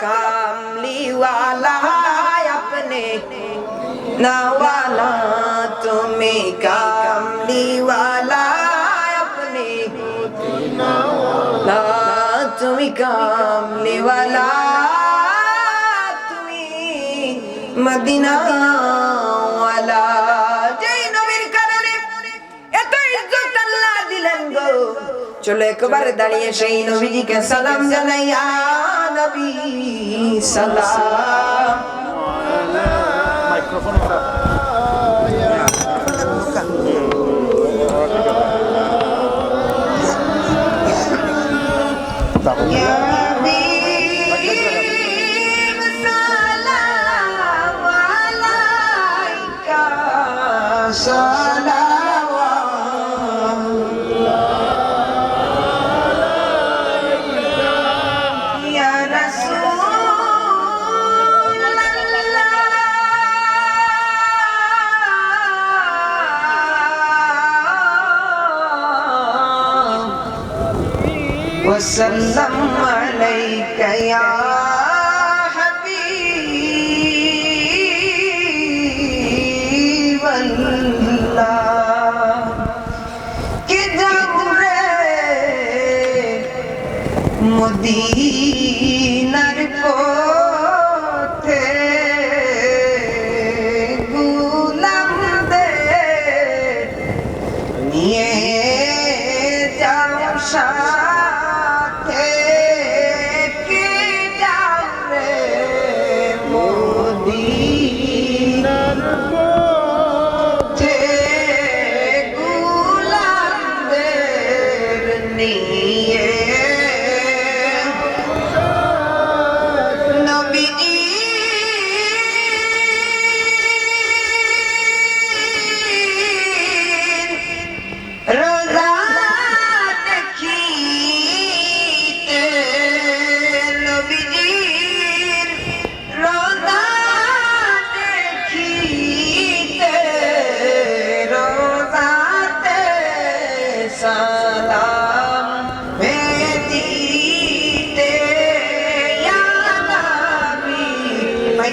কামলি ওয়ালা আপনি নওয়ালা তুমি কামলি ওয়ালা আপনি তুমি কামলি ওয়ালা তুমি মদিনা ওয়ালা দিলেন গো। চলো একবারে দাঁড়িয়ে সেই নবীজিকে সালাম জানাইয়া নবী সালাম। Microphone Yeah. وسلم عليك يا حبيب الله كدور مدينة رفوق We.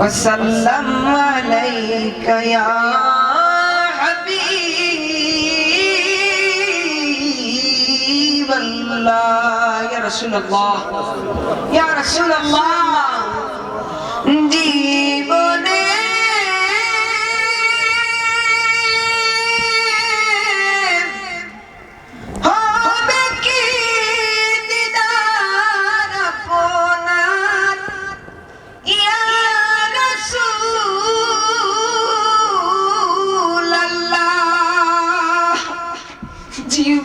وسلم عليك يا حبيب الله. يا رسول الله. يا رسول الله.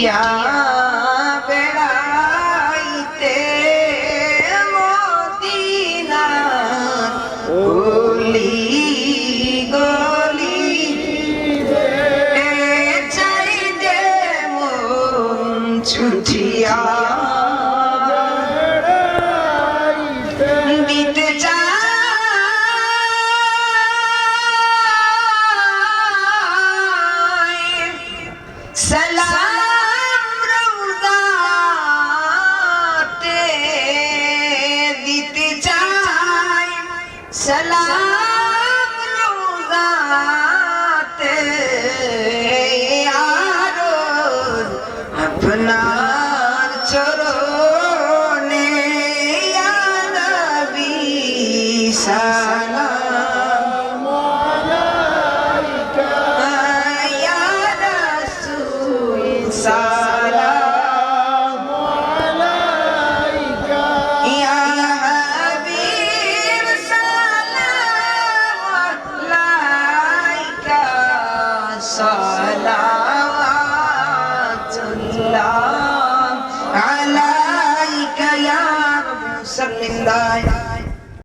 ছুটিয়া বেড়াইতে মদিনা গলি গলি। চাই যে মন ছুটিয়া দিতে আপনার চরণে নবী সালাম। ইয়া রাসূল সালাম। ইয়া হাবিব সালাম। আলাইকা